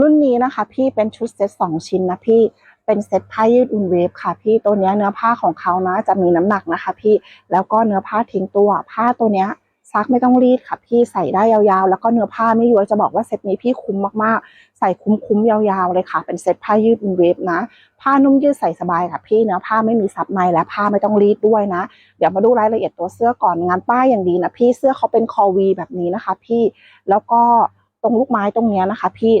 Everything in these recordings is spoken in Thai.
รุ่นนี้นะคะ พี่เป็นชุดเซ็ตสองชิ้นนะพี่เป็นเซ็ตผ้ายืดอุ่นเวฟค่ะพี่ตัวเนี้ยเนื้อผ้าของเขานะจะมีน้ำหนักนะคะ พี่แล้วก็เนื้อผ้าทิ้งตัว ผ้าตัวเนี้ยซักไม่ต้องรีดค่ะ พี่ใส่ได้ยาวๆ แล้วก็เนื้อผ้าไม่ย้วยจะบอกว่าเซ็ตนี้พี่คุ้มมากๆ ใส่คุ้มๆยาวๆเลยค่ะ เป็นเซ็ตผ้ายืดอุ่นเวฟนะ ผ้านุ่มยืดใส่สบายค่ะพี่เนื้อผ้าไม่มีซับในและผ้าไม่ต้องรีดด้วยนะ เดี๋ยวมาดูรายละเอียดตัวเสื้อก่อนงานป้ายอย่างดีนะพี่เสื้อเขาเป็นคอวีแบบนี้นะคะ พี่แล้วก็ตรงลูกไม้ตรงเนี้ยนะคะ พี่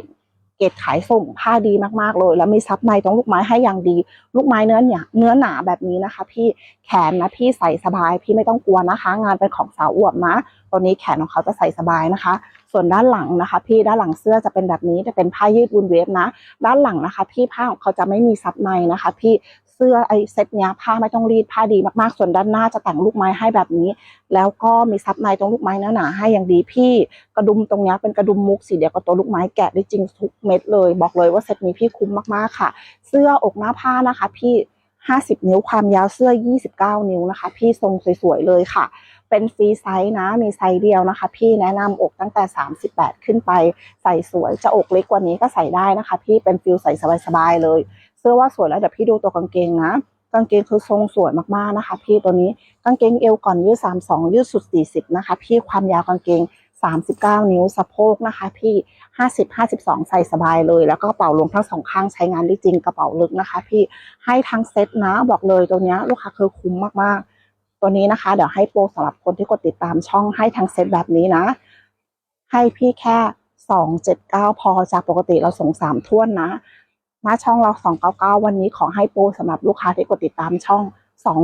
เกรดขายส่งผ้าดีมากๆเลย แล้วมีซับในตรงลูกไม้ให้อย่างดี ลูกไม้เนื้อเนาเนื้อหนาแบบนี้นะคะ พี่แขนนะพี่ใส่สบาย พี่ไม่ต้องกลัวนะคะ งานเป็นของสาวอวบนะตัวนี้แขนของเขาจะใส่สบายนะคะ ส่วนด้านหลังนะคะ พี่ด้านหลังเสื้อจะเป็นแบบนี้จะเป็นผ้ายืดวูนเวฟนะ ด้านหลังนะคะ พี่ผ้าของเขาจะไม่มีซับในนะคะ พี่ เสื้อไอเซ็ตเนี้ยผ้าไม่ต้องรีดผ้าดีมากๆ ส่วนด้านหน้าจะแต่งลูกไม้ให้แบบนี้ แล้วก็มีซับในตรงลูกไม้เนื้อหนาให้อย่างดีพี่กระดุมตรงเนี้ยเป็นกระดุมมุกสีเดียวกับตัวลูกไม้แกะได้จริงทุกเม็ดเลย บอกเลยว่าเซ็ตนี้พี่คุ้มมากๆค่ะ เสื้ออกหน้าผ้านะคะ พี่50 นิ้วความยาวเสื้อ 29 นิ้วนะคะ พี่ทรงสวยๆเลยค่ะ เป็นฟรีไซส์นะ มีไซส์เดียวนะคะ พี่แนะนำอกตั้งแต่ 38 ขึ้นไป ใส่สวยจะอกเล็กกว่านี้ก็ใส่ได้นะคะ พี่เป็นฟิลใส่สบายๆเลย สื้อว่าสวยแล้วเดี๋ยวพี่ดูตัวกางเกงนะ กางเกงคือทรงสวยมากๆนะคะ พี่ตัวนี้กางเกงเอวก่อนยืด32ยืดสุด40นะคะ พี่ความยาวกางเกง39นิ้วสะโพกนะคะ พี่50 52ใส่สบายเลย แล้วก็กระเป๋าลงทั้งสองข้างใช้งานได้จริงกระเป๋าลึกนะคะ พี่ให้ทั้งเซ็ตนะบอกเลยตัวนี้ลูกค้าคือคุ้มมากๆ ตัวนี้นะคะ เดี๋ยวให้โปรสำหรับคนที่กดติดตามช่องให้ทั้งเซ็ตแบบนี้นะ ให้พี่แค่279พอจากปกติเราส่ง3ท่วนนะ หน้าช่องเรา 299 วันนี้ขอให้โปรสำหรับลูกค้าที่กดติดตามช่อง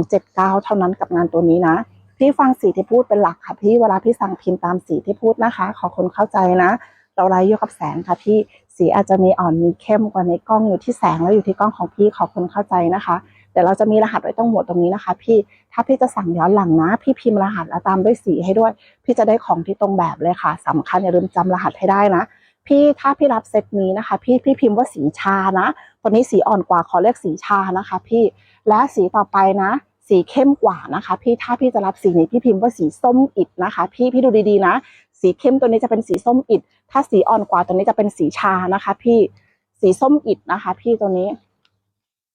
279 เท่านั้นกับงานตัวนี้นะ พี่ฟังสีที่พูดเป็นหลักค่ะพี่เวลาพี่สั่งพิมพ์ตามสีที่พูดนะคะ ขอคนเข้าใจนะ เราไล่ยกับแสงค่ะพี่สีอาจจะมีอ่อนมีเข้มกว่าในกล้องอยู่ที่แสงแล้วอยู่ที่กล้องของพี่ขอคนเข้าใจนะคะเดี๋ยวเราจะมีรหัสไว้ตรงหัวตรงนี้นะคะ พี่ ถ้าพี่จะสั่งย้อนหลังนะ พี่พิมพ์รหัสแล้วตามด้วยสีให้ด้วย พี่จะได้ของที่ตรงแบบเลยค่ะสำคัญอย่าลืมจำรหัสให้ได้นะ พี่ถ้าพี่รับเซตนี้นะคะ พี่พี่พิมพ์ว่าสีชานะตัวนี้สีอ่อนกว่าขอเรียกสีชานะคะ พี่และสีต่อไปนะ สีเข้มกว่านะคะ พี่ถ้าพี่จะรับสีนี้พี่พิมพ์ว่าสีส้มอิดนะคะ พี่พี่ดูดีๆนะ สีเข้มตัวนี้จะเป็นสีส้มอิดถ้าสีอ่อนกว่าตัวนี้จะเป็นสีชานะคะ พี่สีส้มอิดนะคะ พี่ตัวนี้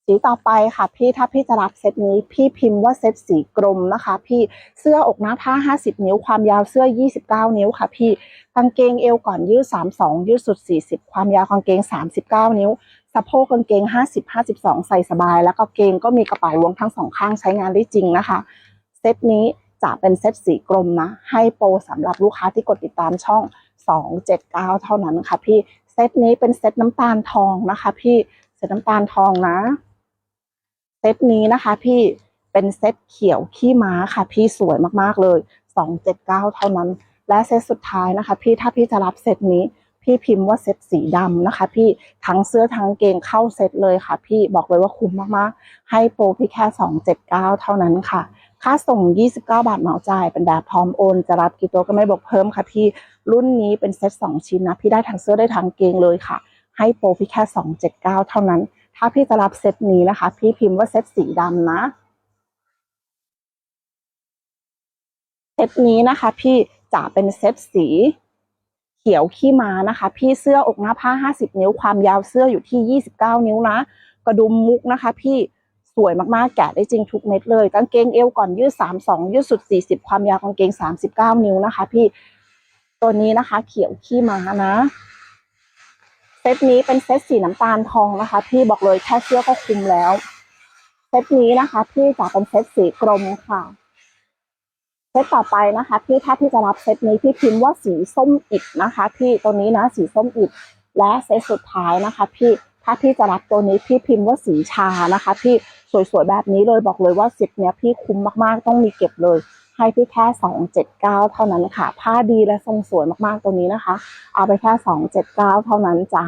สีต่อไปค่ะ พี่ถ้าพี่จะรับเซตนี้ พี่พิมพ์ว่าเซตสีกรมนะคะ พี่เสื้ออกหน้าผ้า 50 นิ้วความยาวเสื้อ 29 นิ้วค่ะ พี่กางเกงเอวก่อนยืด 32 ยืดสุด 40 ความยาวกางเกง 39 นิ้วสะโพกกางเกง 50 52 ใส่สบาย แล้วก็เกงก็มีกระเป๋าล้วงทั้งสองข้างใช้งานได้จริงนะคะ เซตนี้จะเป็นเซตสีกรมนะ ให้โปรสำหรับลูกค้าที่กดติดตามช่อง 279 เท่านั้นค่ะพี่ เซตนี้เป็นเซตน้ำตาลทองนะคะ พี่ เซตน้ำตาลทองนะ ตนี้นะคะพี่เป็นเซตเขียวขี้ม้าค่ะ พี่สวยมากๆเลย 279 เท่านั้น และเซตสุดท้ายนะคะ พี่ถ้าพี่จะรับเซตนี้ พี่พิมพ์ว่าเซตสีดำนะคะ พี่ทั้งเสื้อทั้งเกงเข้าเซตเลยค่ะ พี่บอกเลยว่าคุ้มมากๆ ให้โปรพี่แค่ 279 เท่านั้นค่ะ ค่าส่ง 29 บาทเหมาจ่าย เป็นแบบพร้อมโอน จะรับกี่ตัวก็ไม่บอกเพิ่มค่ะพี่รุ่นนี้เป็นเซต2ชิ้นนะพี่ได้ทั้งเสื้อได้ทั้งเกงเลยค่ะ ให้โปรพี่แค่ 279 เท่านั้น ถ้าพี่จะรับเซตนี้นะคะ พี่พิมพ์ว่าเซตสีดำนะเซตนี้นะคะพี่จะเป็นเซตสีเขียวขี้ม้านะคะ พี่เสื้ออกหน้าผ้า 50 นิ้วความยาวเสื้ออยู่ที่ 29 นิ้วนะ กระดุมมุกนะคะ พี่สวยมากๆแกะได้จริงทุกเม็ดเลย กางเกงเอวก่อนยืด 32 ยืดสุด 40 ความยาวกางเกง 39 นิ้วนะคะ พี่ตัวนี้นะคะ เขียวขี้ม้านะ เซตนี้เป็นเซตสีน้ำตาลทองนะคะ พี่บอกเลยแค่เสื้อก็คุ้มแล้ว เซตนี้นะคะพี่จะเป็นเซตสีกรมค่ะ เซตต่อไปนะคะพี่ถ้าพี่จะรับเซตนี้พี่พิมพ์ว่าสีส้มอิดนะคะ พี่ตัวนี้นะสีส้มอิดและเซตสุดท้ายนะคะ พี่ถ้าพี่จะรับตัวนี้พี่พิมพ์ว่าสีชานะคะ พี่สวยๆแบบนี้เลยบอกเลยว่าสิบเนี้ยพี่คุ้มมากๆ ต้องมีเก็บเลย ให้พี่แค่สองเจ็ดเก้าเท่านั้นค่ะ ผ้าดีและทรงสวยมากๆตัวนี้นะคะ เอาไปแค่สองเจ็ดเก้าเท่านั้นจ้า